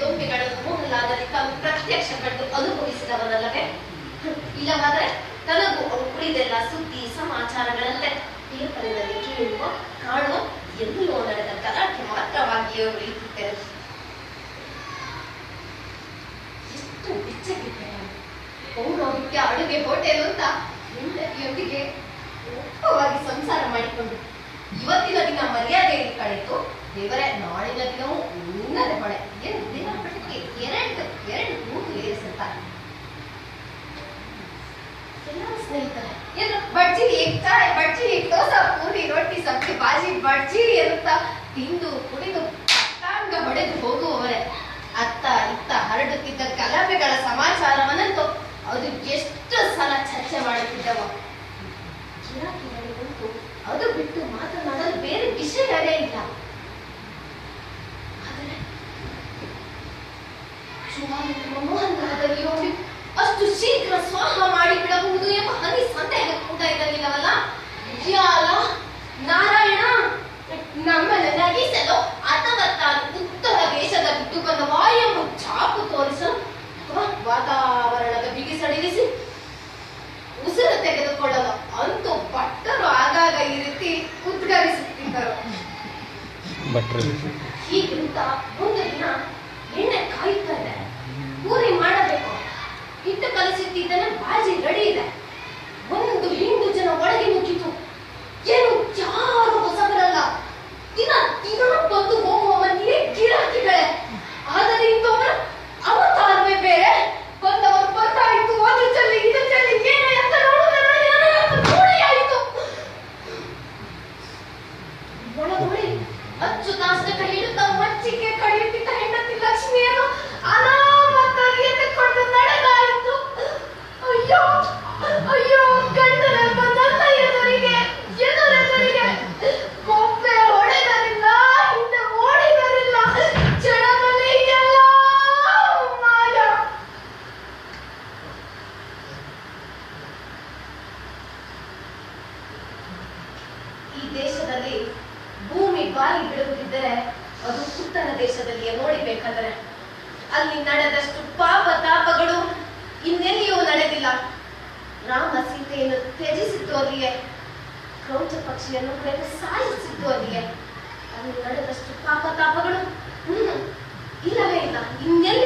ಗೊಂಬೆಗಳನ್ನು ಮೊಹಲ್ಲಾದಲ್ಲಿ ತಾನು ಪ್ರತ್ಯಕ್ಷ ಕಂಡು ಅನುಭವಿಸಿದವನಲ್ಲವೇ? ಇಲ್ಲವಾದರೆ ತನಗೂ ಅವು ಉಳಿದೆಲ್ಲ ಸುದ್ದಿ, ಸಮಾಚಾರಗಳಂತೆ ಪೇಪರಿನಲ್ಲಿ ಕೇಳುವ, ಕಾಣುವ ಎಲ್ಲೋ ನಡೆದ ಗಲಾಟೆ ಮಾತ್ರವಾಗಿಯೇ ಉಳಿಯುತ್ತಿದ್ದರು ಎಷ್ಟು ಬೆಚ್ಚಗಿದ್ದೆ ಪೌರೋಹಿತ್ಯ ಅಡುಗೆ ಹೋಟೆಲ್ ಅಂತ ಹೆಂಡತಿಯೊಂದಿಗೆ ಒಪ್ಪವಾಗಿ ಸಂಸಾರ ಮಾಡಿಕೊಂಡು ಇವತ್ತಿನ ದಿನ ಮರ್ಯಾದೆಯಲ್ಲಿ ಕಳೆದು ದೇವರೇ, ನಾಳಿನ ದಿನವೂ ಏನು? ಬಡ್ಜಿ ಏಕ್ ಚಾಯ್ ಬಡ್ಜಿ ಏಕ್ ದೋಸೆ ಪೂರಿ, ರೊಟ್ಟಿ, ಸಬ್ಜಿ, ಬಾಜಿ, ಬಡ್ಜಿ ಅಂತ ತಿಂದು ಕುಡಿದು ಪಟ್ಟಾಂಗ ಹೊಡೆದು ಹೋಗುವವರೇ. ಅತ್ತ ಇತ್ತ ಹರಡುತ್ತಿದ್ದ ಗಲಭೆಗಳ ಸಮಾಚಾರವನ್ನಂತೂ ಅದು ಎಷ್ಟು ಸಲ ಚರ್ಚೆ ಮಾಡುತ್ತಿದ್ದವ. ಅದು ಬಿಟ್ಟು ಮಾತನಾಡಲು ಬೇರೆ ವಿಷಯವೇ ಇಲ್ಲ. ಆದರೆ ನಮ್ಮನ್ನು ನಗಿಸಲು ಅಥವಾ ತಾನು ಉತ್ತರ ದೇಶದ ಬಿಟ್ಟು ಚಾಪು ತೋರಿಸಲು ಅಥವಾ ವಾತಾವರಣದ ಬಿಗಿಸಡಿರಿಸಿ ಉಸಿರು ತೆಗೆದುಕೊಳ್ಳಲು ಅಂತೂ ಭಟ್ಟರು ಆಗಾಗ ಈ ರೀತಿ ಉದ್ಗರಿಸುತ್ತಿದ್ದರು. ಹೀಗಿಂತ ಒಂದು ದಿನ ಎಣ್ಣೆ ಕಾಯುತ್ತಾ ಇದೆ ಪೂರಿ ಮಾಡಬೇಕು. ಹಿಟ್ಟು ಕಲಿಸುತ್ತಿದ್ದಾನೆ ಈ ದೇಶದಲ್ಲಿ ಭೂಮಿ ಬಾಯಿ ಬಿಡುತ್ತಿದ್ದರೆ ಅದು ಉತ್ತರ ದೇಶದಲ್ಲಿಯೇ ನೋಡಿಬೇಕಾದರೆ ಅಲ್ಲಿ ನಡೆದಷ್ಟು ಪಾಪ ತಾಪಗಳು ಇನ್ನೆಲ್ಲಿಯೂ ನಡೆದಿಲ್ಲ. ರಾಮ ಸೀತೆಯನ್ನು ತ್ಯಜಿಸಿದ್ದು ಅಲ್ಲಿಯೇ. ಕ್ರೌಚ ಪಕ್ಷಿಯನ್ನು ಸಾಯಿಸಿದ್ದು ಅಲ್ಲಿಯೇ. ಅಲ್ಲಿ ನಡೆದಷ್ಟು ಪಾಪ ತಾಪಗಳು, ಹ್ಮ್, ಇಲ್ಲವೇ ಇಲ್ಲ. ಇನ್ನೆಲ್ಲಿಯೂ